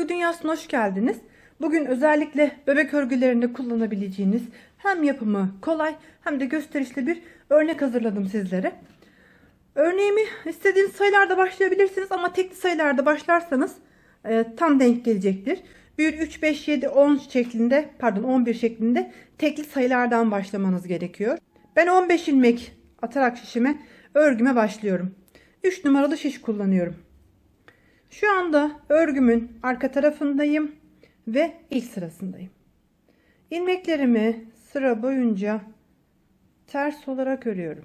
Örgü dünyasına hoş geldiniz. Bugün özellikle bebek örgülerinde kullanabileceğiniz hem yapımı kolay hem de gösterişli bir örnek hazırladım sizlere. Örneğimi istediğiniz sayılarda başlayabilirsiniz ama tekli sayılarda başlarsanız e, tam denk gelecektir. 1, 3, 5, 7, 10 şeklinde pardon 11 şeklinde tekli sayılardan başlamanız gerekiyor. Ben 15 ilmek atarak şişime örgüme başlıyorum. 3 numaralı şiş kullanıyorum. Şu anda örgümün arka tarafındayım ve ilk sırasındayım. İlmeklerimi sıra boyunca ters olarak örüyorum.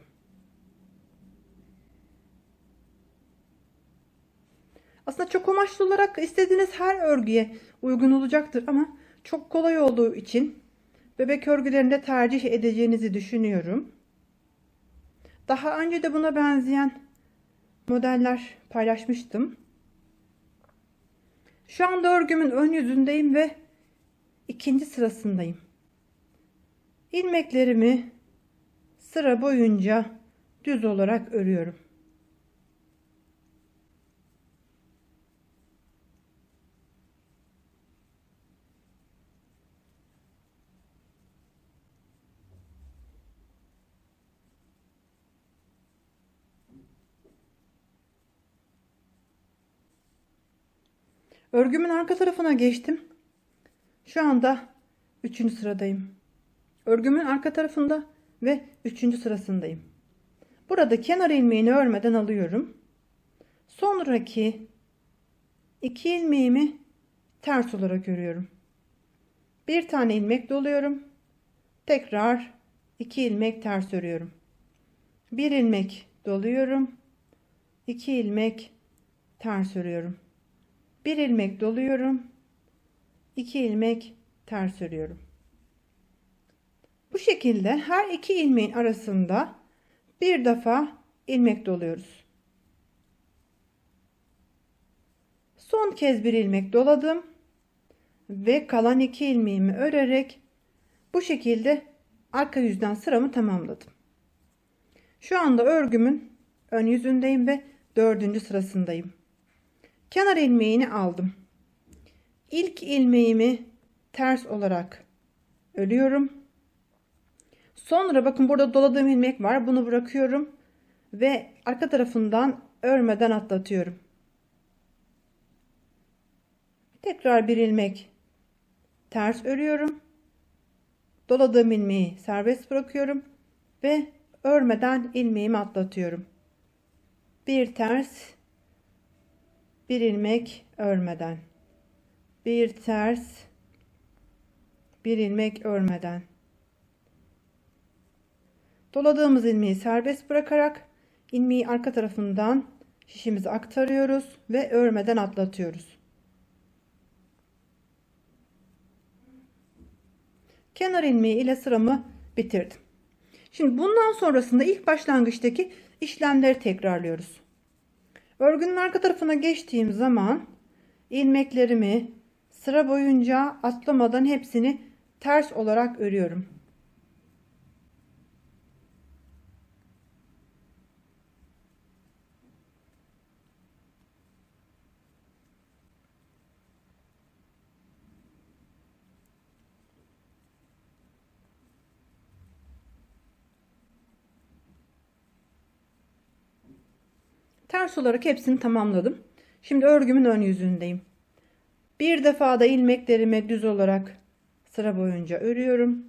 Aslında çok amaçlı olarak istediğiniz her örgüye uygun olacaktır ama çok kolay olduğu için bebek örgülerinde tercih edeceğinizi düşünüyorum. Daha önce de buna benzeyen modeller paylaşmıştım. Şu anda örgümün ön yüzündeyim ve ikinci sırasındayım. İlmeklerimi sıra boyunca düz olarak örüyorum. Örgümün arka tarafına geçtim. Şu anda 3. sıradayım. Örgümün arka tarafında ve 3. sırasındayım. Burada kenar ilmeğini örmeden alıyorum. Sonraki 2 ilmeğimi ters olarak örüyorum. Bir tane ilmek doluyorum. Tekrar 2 ilmek ters örüyorum. Bir ilmek doluyorum. 2 ilmek ters örüyorum. Bir ilmek doluyorum. 2 ilmek ters örüyorum. Bu şekilde her iki ilmeğin arasında bir defa ilmek doluyoruz. Son kez bir ilmek doladım ve kalan iki ilmeğimi örerek bu şekilde arka yüzden sıramı tamamladım. Şu anda örgümün ön yüzündeyim ve dördüncü sırasındayım. Kenar ilmeğini aldım. İlk ilmeğimi ters olarak örüyorum. Sonra bakın burada doladığım ilmek var. Bunu bırakıyorum ve arka tarafından örmeden atlatıyorum. Tekrar bir ilmek ters örüyorum. Doladığım ilmeği serbest bırakıyorum ve örmeden ilmeğimi atlatıyorum. Bir ters bir ilmek örmeden. Bir ters bir ilmek örmeden. Doladığımız ilmeği serbest bırakarak ilmeği arka tarafından şişimize aktarıyoruz ve örmeden atlatıyoruz. Kenar ilmeği ile sıramı bitirdim. Şimdi bundan sonrasında ilk başlangıçtaki işlemleri tekrarlıyoruz Örgünün arka tarafına geçtiğim zaman ilmeklerimi sıra boyunca atlamadan hepsini ters olarak örüyorum. Ters olarak hepsini tamamladım. Şimdi örgümün ön yüzündeyim. Bir defa da ilmeklerimi düz olarak sıra boyunca örüyorum.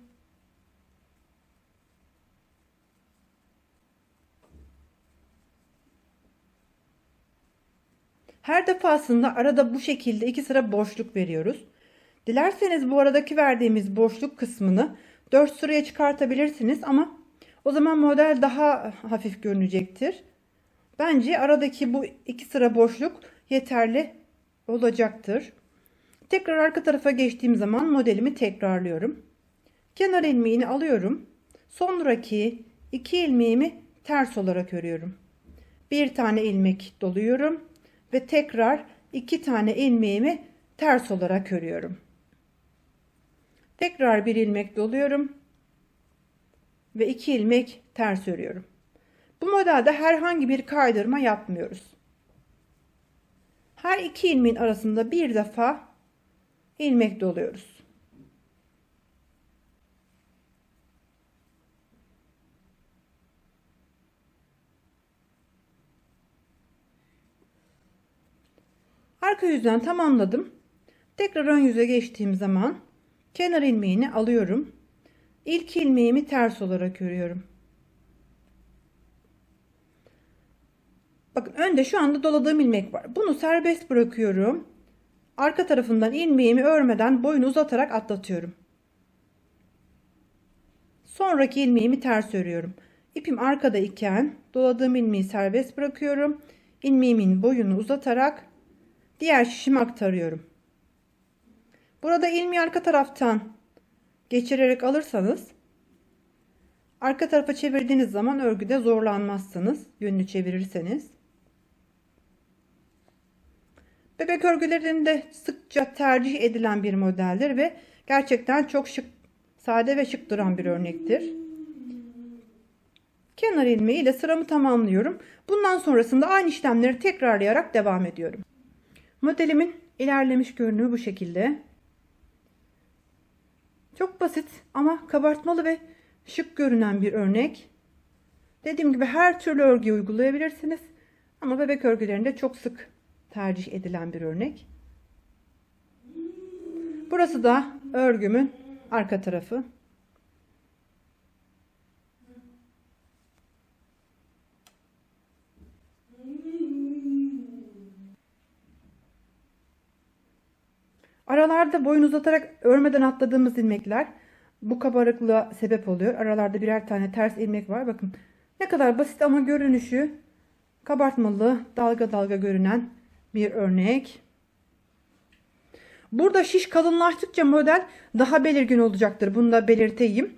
Her defasında arada bu şekilde iki sıra boşluk veriyoruz. Dilerseniz bu aradaki verdiğimiz boşluk kısmını 4 sıraya çıkartabilirsiniz ama o zaman model daha hafif görünecektir. Bence aradaki bu iki sıra boşluk yeterli olacaktır. Tekrar arka tarafa geçtiğim zaman modelimi tekrarlıyorum. Kenar ilmeğini alıyorum. Sonraki iki ilmeğimi ters olarak örüyorum. Bir tane ilmek doluyorum ve tekrar iki tane ilmeğimi ters olarak örüyorum. Tekrar bir ilmek doluyorum ve iki ilmek ters örüyorum. Bu modelde herhangi bir kaydırma yapmıyoruz. Her iki ilmeğin arasında bir defa ilmek doluyoruz. Arka yüzden tamamladım. Tekrar ön yüze geçtiğim zaman kenar ilmeğini alıyorum. İlk ilmeğimi ters olarak örüyorum. Bakın önde şu anda doladığım ilmek var. Bunu serbest bırakıyorum. Arka tarafından ilmeğimi örmeden boyunu uzatarak atlatıyorum. Sonraki ilmeğimi ters örüyorum. İpim arkada iken doladığım ilmeği serbest bırakıyorum. İlmeğimin boyunu uzatarak diğer şişime aktarıyorum. Burada ilmeği arka taraftan geçirerek alırsanız arka tarafa çevirdiğiniz zaman örgüde zorlanmazsınız. Yönünü çevirirseniz. Bebek örgülerinde sıkça tercih edilen bir modeldir ve gerçekten çok şık, sade ve şık duran bir örnektir. Kenar ilmeği ile sıramı tamamlıyorum. Bundan sonrasında aynı işlemleri tekrarlayarak devam ediyorum. Modelimin ilerlemiş görünümü bu şekilde. Çok basit ama kabartmalı ve şık görünen bir örnek. Dediğim gibi her türlü örgüyü uygulayabilirsiniz. Ama bebek örgülerinde çok sık tercih edilen bir örnek. Burası da örgümün arka tarafı. Aralarda boyun uzatarak örmeden atladığımız ilmekler bu kabarıklığa sebep oluyor. Aralarda birer tane ters ilmek var. Bakın ne kadar basit ama görünüşü kabartmalı, dalga dalga görünen bir örnek. Burada şiş kalınlaştıkça model daha belirgin olacaktır. Bunu da belirteyim.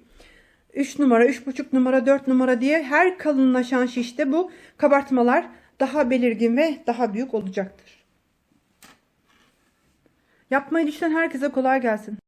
3 numara, 3,5 numara, 4 numara diye her kalınlaşan şişte bu kabartmalar daha belirgin ve daha büyük olacaktır. Yapmayı düşünen herkese kolay gelsin.